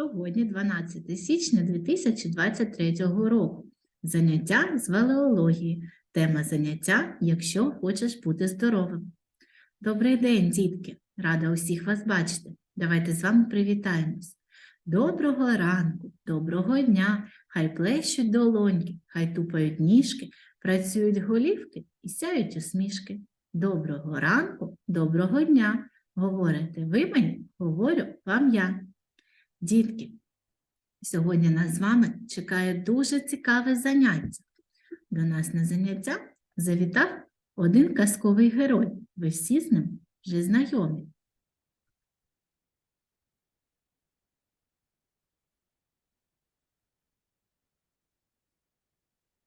Сьогодні 12 січня 2023 року. Заняття з валеології. Тема заняття Якщо хочеш бути здоровим. Добрий день, дітки! Рада усіх вас бачити. Давайте з вами привітаємось. Доброго ранку, доброго дня! Хай плещуть долоньки, хай тупають ніжки, працюють голівки і сяють усмішки. Доброго ранку, доброго дня! Говорите ви мені, говорю вам я. Дітки, сьогодні нас з вами чекає дуже цікаве заняття. До нас на заняття завітав один казковий герой. Ви всі з ним вже знайомі.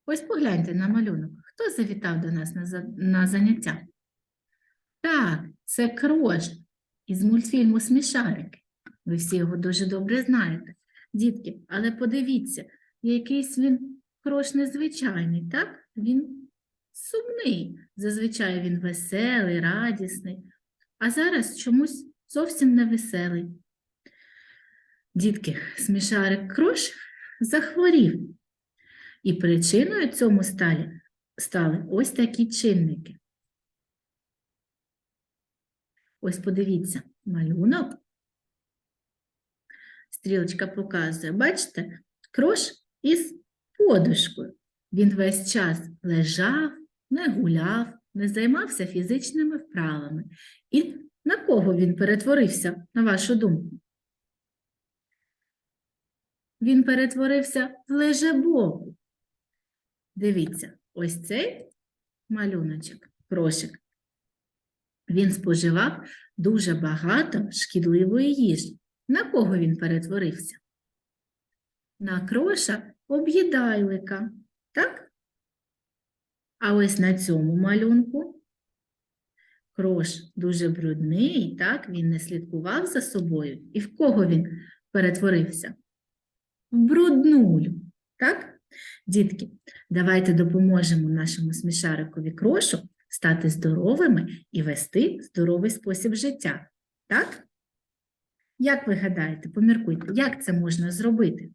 Ось погляньте на малюнок. Хто завітав до нас на, заняття? Так, це Крош із мультфільму Смішарики. Ви всі його дуже добре знаєте. Дітки, але подивіться, якийсь він крош незвичайний, так? Він сумний. Зазвичай він веселий, радісний, а зараз чомусь зовсім не веселий. Дітки, смішарик крош захворів. І причиною цьому стали, стали ось такі чинники. Ось подивіться, малюнок. Стрілочка показує, бачите, крош із подушкою. Він весь час лежав, не гуляв, не займався фізичними вправами. І на кого він перетворився, на вашу думку? Він перетворився в лежебоку. Дивіться, ось цей малюночок, крошик. Він споживав дуже багато шкідливої їжі. На кого він перетворився? На кроша об'їдайлика, так? А ось на цьому малюнку крош дуже брудний, так? Він не слідкував за собою. І в кого він перетворився? В бруднулю, так? Дітки, давайте допоможемо нашому смішарикові крошу стати здоровими і вести здоровий спосіб життя. Так? Як ви гадаєте, поміркуйте, як це можна зробити?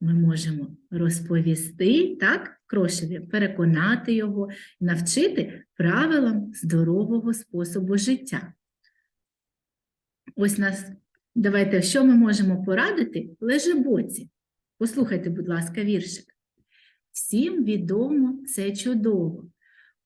Ми можемо розповісти, так, крошеві, переконати його, навчити правилам здорового способу життя. Ось нас, давайте, що ми можемо порадити лежебоці. Послухайте, будь ласка, віршик. Всім відомо це чудово.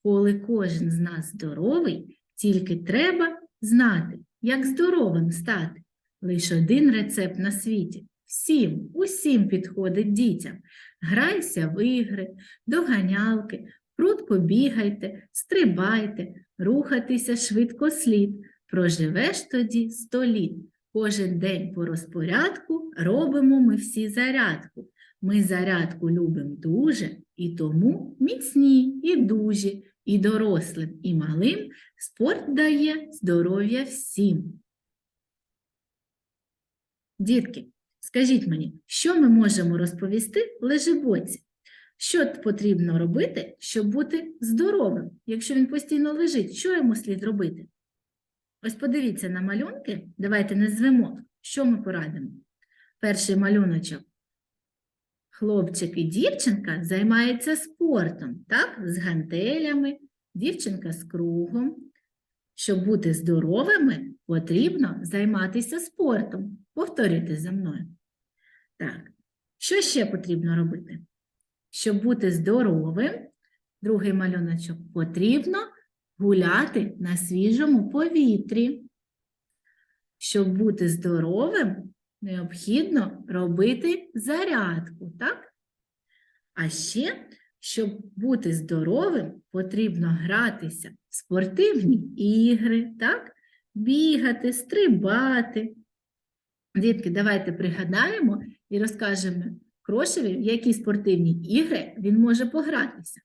Коли кожен з нас здоровий, тільки треба знати, як здоровим стати. Лише один рецепт на світі. Всім, усім підходить дітям. Грайся в ігри, доганялки, прудко бігайте, стрибайте, рухатися швидко слід. Проживеш тоді сто літ. Кожен день по розпорядку робимо ми всі зарядку. Ми зарядку любимо дуже і тому міцні і дужі, і дорослим, і малим спорт дає здоров'я всім. Дітки, скажіть мені, що ми можемо розповісти лежебоці? Що потрібно робити, щоб бути здоровим? Якщо він постійно лежить, що йому слід робити? Ось подивіться на малюнки, давайте назвемо, що ми порадимо. Перший малюночок. Хлопчик і дівчинка займаються спортом, так? З гантелями, дівчинка з кругом. Щоб бути здоровими, потрібно займатися спортом. Повторюйте за мною. Так, що ще потрібно робити? Щоб бути здоровим, другий малюночок, потрібно гуляти на свіжому повітрі. Щоб бути здоровим, необхідно робити зарядку, так? А ще, щоб бути здоровим, потрібно гратися в спортивні ігри, так? Бігати, стрибати. Дітки, давайте пригадаємо і розкажемо Крошеві, в які спортивні ігри він може погратися.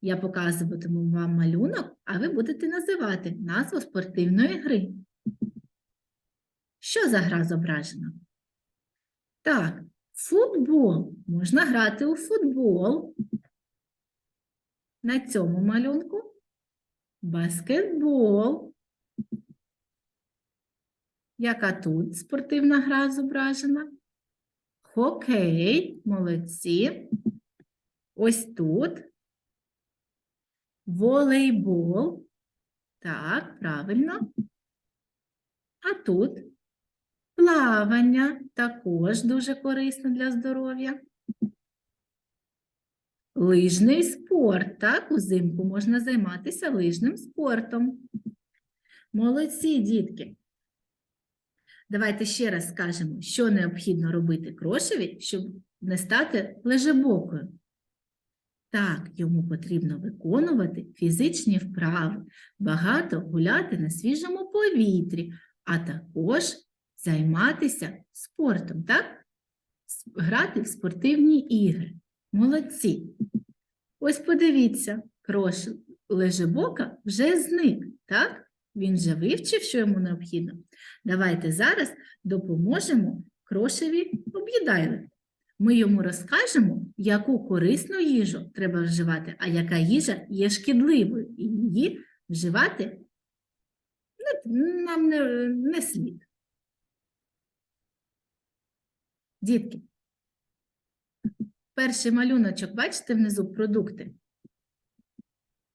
Я показуватиму вам малюнок, а ви будете називати назву спортивної гри. Що за гра зображена? Так, футбол. Можна грати у футбол. На цьому малюнку баскетбол. Яка тут спортивна гра зображена? Хокей, молодці. Ось тут. Волейбол. Так, правильно. А тут плавання також дуже корисно для здоров'я. Лижний спорт. Так, узимку можна займатися лижним спортом. Молодці, дітки. Давайте ще раз скажемо, що необхідно робити крошеві, щоб не стати лежебокою. Так, йому потрібно виконувати фізичні вправи, багато гуляти на свіжому повітрі, а також займатися спортом, так? Грати в спортивні ігри. Молодці. Ось подивіться, крош лежебока вже зник, так? Він вже вивчив, що йому необхідно. Давайте зараз допоможемо крошеві об'їдайлику. Ми йому розкажемо, яку корисну їжу треба вживати, а яка їжа є шкідливою, і її вживати нам не, не слід. Дітки, перший малюночок, бачите внизу продукти?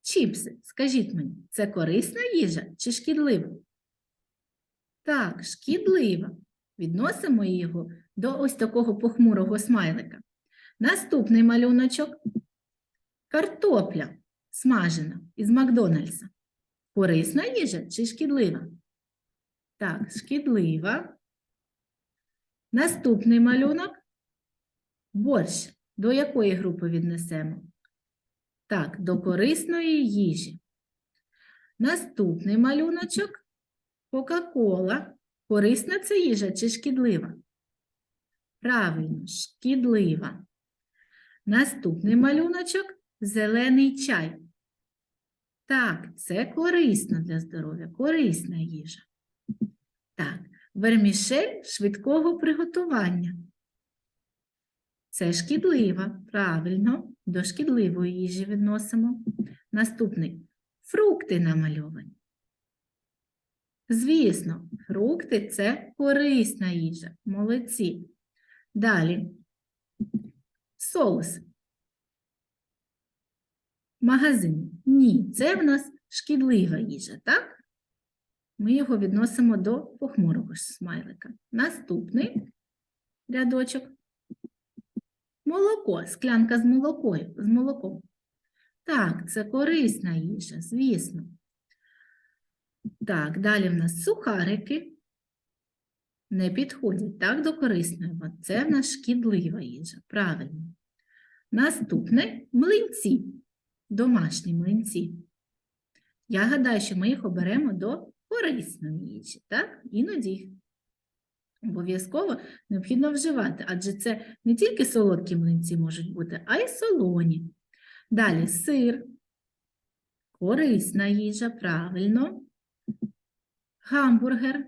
Чіпси, скажіть мені, це корисна їжа чи шкідлива? Так, шкідлива. Відносимо його до ось такого похмурого смайлика. Наступний малюночок картопля смажена із Макдональдса. Корисна їжа чи шкідлива? Так, шкідлива. Наступний малюнок борщ. До якої групи віднесемо? Так, до корисної їжі. Наступний малюночок Кока-кола. Корисна це їжа чи шкідлива? Правильно, шкідлива. Наступний малюночок зелений чай. Так, це корисно для здоров'я, корисна їжа. Так, вермішель швидкого приготування. Це шкідлива, правильно, до шкідливої їжі відносимо. Наступний фрукти намальовані. Звісно, фрукти це корисна їжа. Молодці. Далі. Соус. Магазин. Ні, це в нас шкідлива їжа, так? Ми його відносимо до похмурого смайлика. Наступний рядочок. Молоко, склянка з молокою, з молоком. Так, це корисна їжа, звісно. Так, далі в нас сухарики не підходять так до корисної, бо це в нас шкідлива їжа. Правильно. Наступне млинці, домашні млинці. Я гадаю, що ми їх оберемо до корисної їжі, так? Іноді їх обов'язково необхідно вживати, адже це не тільки солодкі млинці можуть бути, а й солоні. Далі сир, корисна їжа, правильно. Гамбургер.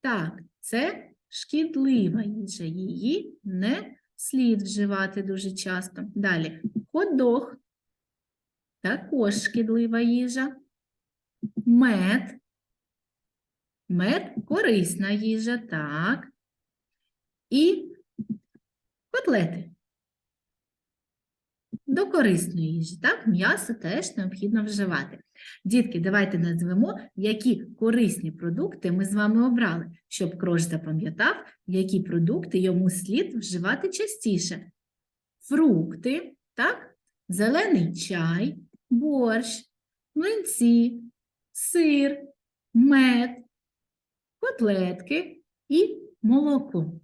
Так, це шкідлива їжа, її не слід вживати дуже часто. Далі хот-дог, також шкідлива їжа. Мед. Мед корисна їжа, так. І котлети. До корисної їжі, так, м'ясо теж необхідно вживати. Дітки, давайте назвемо, які корисні продукти ми з вами обрали, щоб крош запам'ятав, які продукти йому слід вживати частіше. Фрукти, так? зелений чай, борщ, млинці, сир, мед, котлетки і молоко.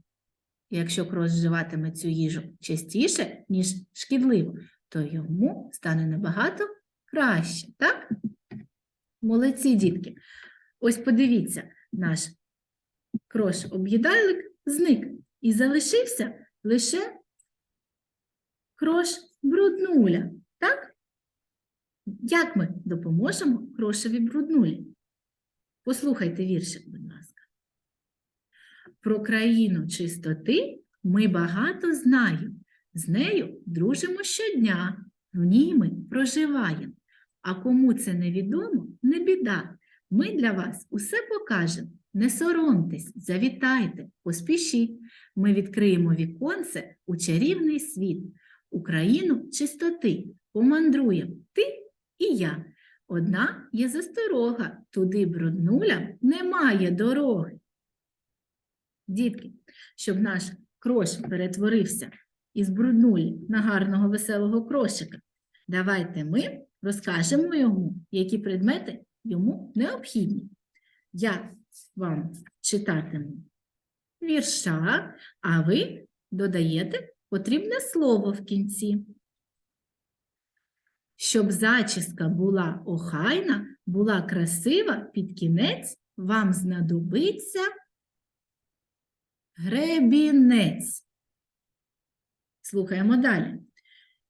Якщо крос вживатиме цю їжу частіше, ніж шкідливо, то йому стане набагато краще, так? Молодці, дітки. Ось подивіться, наш крош-об'їдайлик зник і залишився лише крош-бруднуля, так? Як ми допоможемо крошеві бруднулі? Послухайте віршик, будь ласка. Про країну чистоти ми багато знаємо. З нею дружимо щодня, в ній ми проживаємо. А кому це невідомо, не біда. Ми для вас усе покажемо. Не соромтесь, завітайте, поспішіть. Ми відкриємо віконце у чарівний світ, Україну чистоти. Помандруємо ти і я. Одна є засторога, туди бруднулям немає дороги. Дітки, щоб наш крош перетворився із бруднулі на гарного веселого крошика, давайте ми розкажемо йому, які предмети йому необхідні. Я вам читатиму вірша, а ви додаєте потрібне слово в кінці. Щоб зачіска була охайна, була красива, під кінець вам знадобиться гребінець. Слухаємо далі.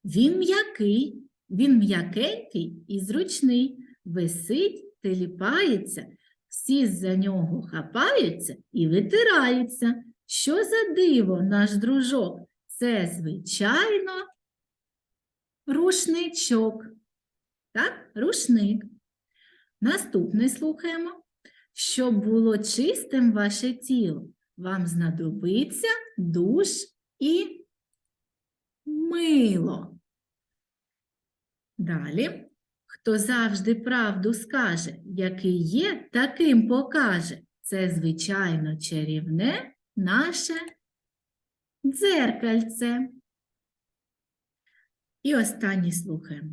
Він м'який, він м'якенький і зручний, висить, теліпається, всі за нього хапаються і витираються. Що за диво, наш дружок? Це, звичайно, рушничок. Так, рушник. Наступний слухаємо. Щоб було чистим ваше тіло, вам знадобиться душ і мило. Далі, хто завжди правду скаже, який є, таким покаже. Це, звичайно, чарівне наше дзеркальце. І останнє слухаємо.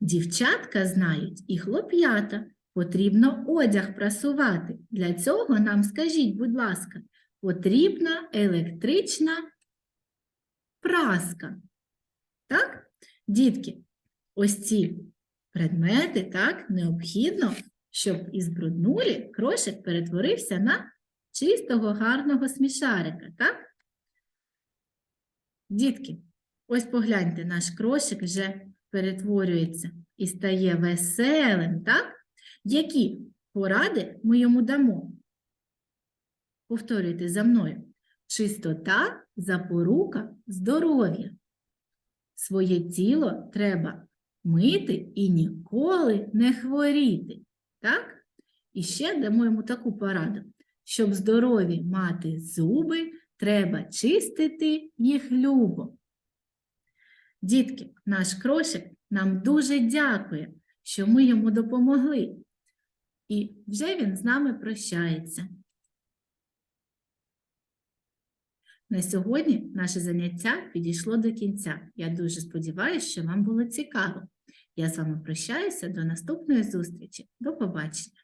Дівчатка знають і хлоп'ята. Потрібно одяг прасувати. Для цього нам скажіть, будь ласка, потрібна електрична праска. Так? Дітки, ось ці предмети так, необхідно, щоб із бруднулі крошик перетворився на чистого, гарного смішарика. Так? Дітки, ось погляньте, наш крошик вже перетворюється і стає веселим, так? Які поради ми йому дамо? Повторюйте за мною. Чистота запорука здоров'я. Своє тіло треба мити і ніколи не хворіти. Так? І ще дамо йому таку пораду. Щоб здорові мати зуби, треба чистити їх любо. Дітки, наш крошик нам дуже дякує, що ми йому допомогли. І вже він з нами прощається. На сьогодні наше заняття підійшло до кінця. Я дуже сподіваюся, що вам було цікаво. Я з вами прощаюся до наступної зустрічі. До побачення!